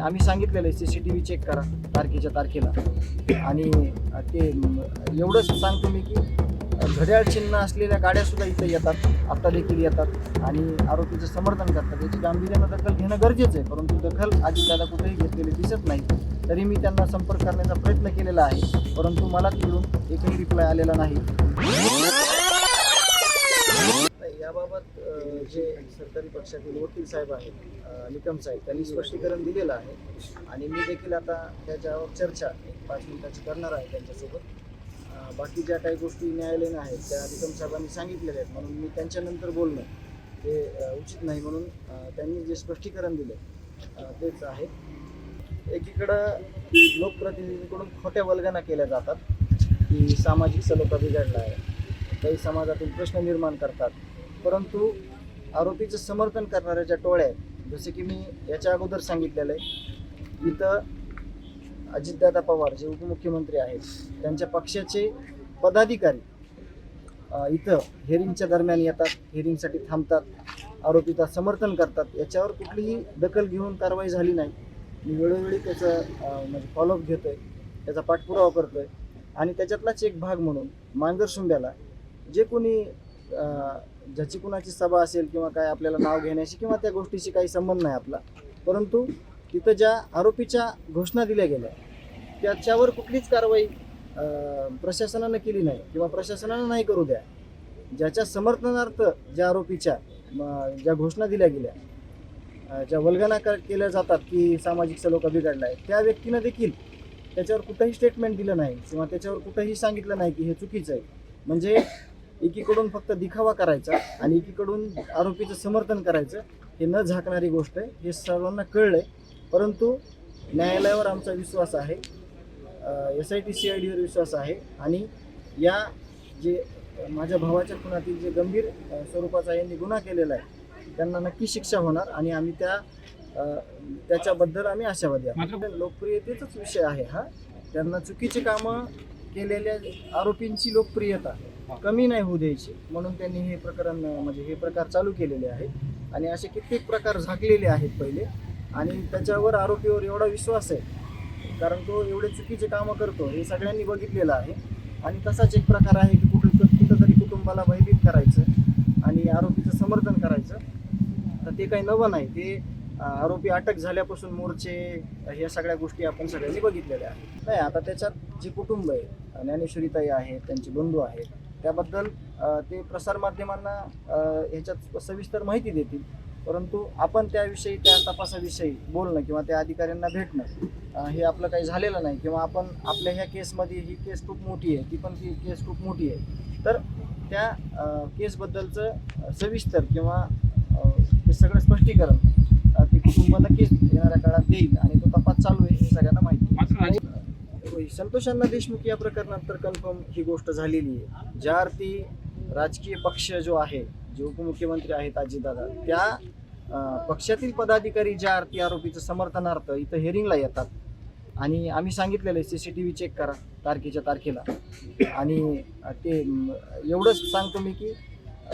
आम्ही सांगितलेलं आहे C C T V check करा तारखेच्या तारखेला. आणि ते एवढंच सांगतो मी की घड्याळ चिन्ह असलेल्या गाड्यासुद्धा इथं येतात आत्ता देखील येतात. आणि आरोपीचं समर्थन करतात. याची गांभीर्यानं दखल घेणं गरजेचं आहे परंतु दखल आधी त्याला कुठेही घेतलेली दिसत नाही. तरी मी त्यांना संपर्क करण्याचा प्रयत्न केलेला आहे परंतु मला तिकडून एकही रिप्लाय आलेला नाही, याबाबत जे सरकारी पक्षातील वकील साहेब आहेत निकम साहेब त्यांनी स्पष्टीकरण दिलेलं आहे. आणि मी देखील आता त्याच्यावर चर्चा एक पाच मिनिटाची करणार आहे त्यांच्यासोबत. बाकी ज्या काही गोष्टी न्यायालयीन आहेत त्या निकम साहेबांनी सांगितलेल्या आहेत म्हणून मी त्यांच्यानंतर बोलणं हे उचित नाही म्हणून त्यांनी जे स्पष्टीकरण दिलं तेच आहे. एकीकडं लोकप्रतिनिधींकडून खोट्या वल्गना केल्या जातात की सामाजिक सलोखा बिघडला आहे काही समाजातील प्रश्न निर्माण करतात परंतु आरोपीचं समर्थन करणाऱ्या ज्या टोळ्या आहेत जसे की मी याच्या अगोदर सांगितलेलं आहे इथं अजितदादा पवार जे उपमुख्यमंत्री आहेत त्यांच्या पक्षाचे पदाधिकारी इथं हेरिंगच्या दरम्यान येतात हेरिंगसाठी थांबतात आरोपीचा समर्थन करतात याच्यावर कुठलीही दखल घेऊन कारवाई झाली नाही. मी वेळोवेळी त्याचं म्हणजे फॉलोअप घेतो आहे त्याचा पाठपुरावा करतो आहे आणि त्याच्यातलाच एक भाग म्हणून मांजर शुंब्याला जे कोणी ज्याची कुणाची सभा असेल किंवा काय आपल्याला नाव घेण्याशी किंवा त्या गोष्टीशी काही संबंध नाही आपला. परंतु तिथं ज्या आरोपीच्या घोषणा दिल्या गेल्या त्याच्यावर कुठलीच कारवाई प्रशासनानं केली नाही किंवा प्रशासनानं नाही करू द्या. ज्याच्या समर्थनार्थ ज्या आरोपीच्या ज्या घोषणा दिल्या गेल्या ज्या वल्गना केल्या जातात की सामाजिक सलोखा बिघडला आहे त्या व्यक्तीनं देखील त्याच्यावर कुठंही स्टेटमेंट दिलं नाही किंवा त्याच्यावर कुठंही सांगितलं नाही की हे चुकीचं आहे. म्हणजे एकीकडून फक्त दिखावा करायचा आणि एकीकडून आरोपीचं समर्थन करायचं हे न झाकणारी गोष्ट आहे हे सर्वांना कळलं आहे परंतु न्यायालयावर आमचा विश्वास आहे S I T C I डीवर विश्वास आहे आणि या जे माझ्या भावाच्या खुनातील जे गंभीर स्वरूपाचा यांनी गुन्हा केलेला आहे त्यांना नक्की शिक्षा होणार आणि आम्ही त्या त्याच्याबद्दल आम्ही आशावादी आहोत. लोकप्रियतेचाच विषय आहे हा. त्यांना चुकीची कामं केलेल्या आरोपींची लोकप्रियता कमी नाही होऊ द्यायची. म्हणून त्यांनी हे प्रकरण म्हणजे हे प्रकार चालू केलेले आहेत. आणि असे कित्येक प्रकार झाकलेले आहेत पहिले. आणि त्याच्यावर आरोपीवर एवढा विश्वास आहे. कारण तो एवढे चुकीचे कामं करतो हे सगळ्यांनी बघितलेलं आहे. आणि तसाच एक प्रकार आहे की कुठं कुठंतरी कुटुंबाला भयभीत करायचं आणि आरोपीचं समर्थन करायचं. तर ते काही नवं नाही. ते आरोपी अटक झाल्यापासून मोर्चे ह्या सगळ्या गोष्टी आपण सगळ्यांनी बघितलेल्या आहेत. नाही आता त्याच्यात जे कुटुंब आहे ज्ञानेश्वरीताई आहेत त्यांचे बंधू आहेत त्याबद्दल ते प्रसारमाध्यमांना ह्याच्यात सविस्तर माहिती देतील. परंतु आपण त्याविषयी त्या तपासाविषयी बोलणं किंवा त्या अधिकाऱ्यांना भेटणं हे आपलं काही झालेलं नाही. किंवा आपण आपल्या ह्या केसमध्ये ही केस खूप मोठी आहे ती पण ती केस खूप मोठी आहे. तर त्या केसबद्दलचं सविस्तर किंवा ते सगळं स्पष्टीकरण ते कुटुंब नक्कीच येणाऱ्या काळात देईल आणि तो तपास चालू आहे हे सगळ्यांना माहिती आहे. होय, संतोष अण्णा देशमुख या प्रकरणात तर कन्फर्म ही गोष्ट झालेली आहे. ज्या अर्थी राजकीय पक्ष जो आहे जे उपमुख्यमंत्री आहेत अजितदादा त्या पक्षातील पदाधिकारी ज्या अर्थी आरोपीचं समर्थनार्थ इथं हेरिंगला येतात. आणि आम्ही सांगितलेलं आहे C C T V check करा तारखेच्या तारखेला. आणि ते एवढंच सांगतो मी की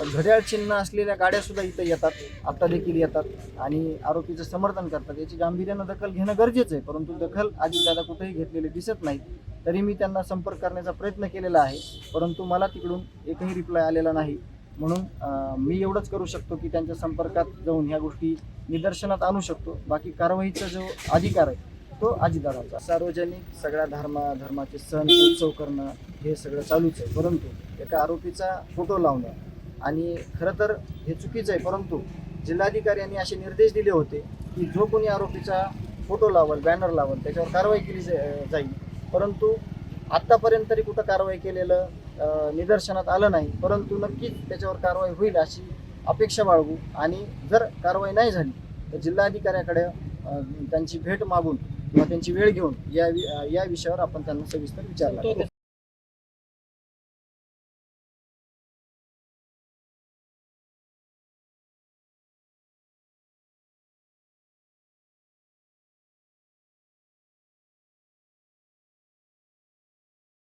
घड्याळ चिन्ह असलेल्या गाड्या सुद्धा इथं येतात आत्ता देखील येतात आणि आरोपीचं समर्थन करतात. याची गांभीर्यानं दखल घेणं गरजेचं आहे परंतु दखल आधी दादा कुठेही घेतलेली दिसत नाही तरी मी त्यांना संपर्क करण्याचा प्रयत्न केलेला आहे परंतु मला तिकडून एकही रिप्लाय आलेला नाही. म्हणून मी एवढंच करू शकतो की त्यांच्या संपर्कात जाऊन ह्या गोष्टी निदर्शनात आणू शकतो. बाकी कारवाईचा जो अधिकार आहे तो अजितदादांचा. सार्वजनिक सगळ्या धर्मा धर्माचे सण उत्सव करणं हे सगळं चालूच आहे परंतु एका आरोपीचा फोटो लावणं आणि खरं तर हे चुकीचं आहे परंतु जिल्हाधिकाऱ्यांनी असे निर्देश दिले होते की जो कोणी आरोपीचा फोटो लावल बॅनर लावल त्याच्यावर कारवाई केली जाईल. परंतु आत्तापर्यंत तरी कुठं कारवाई केलेलं निदर्शनात आलं नाही. परंतु नक्कीच त्याच्यावर कारवाई होईल अशी अपेक्षा बाळगू. आणि जर कारवाई नाही झाली तर जिल्हाधिकाऱ्याकडे त्यांची भेट मागून किंवा त्यांची वेळ घेऊन या वि- या विषयावर आपण त्यांना सविस्तर विचारला.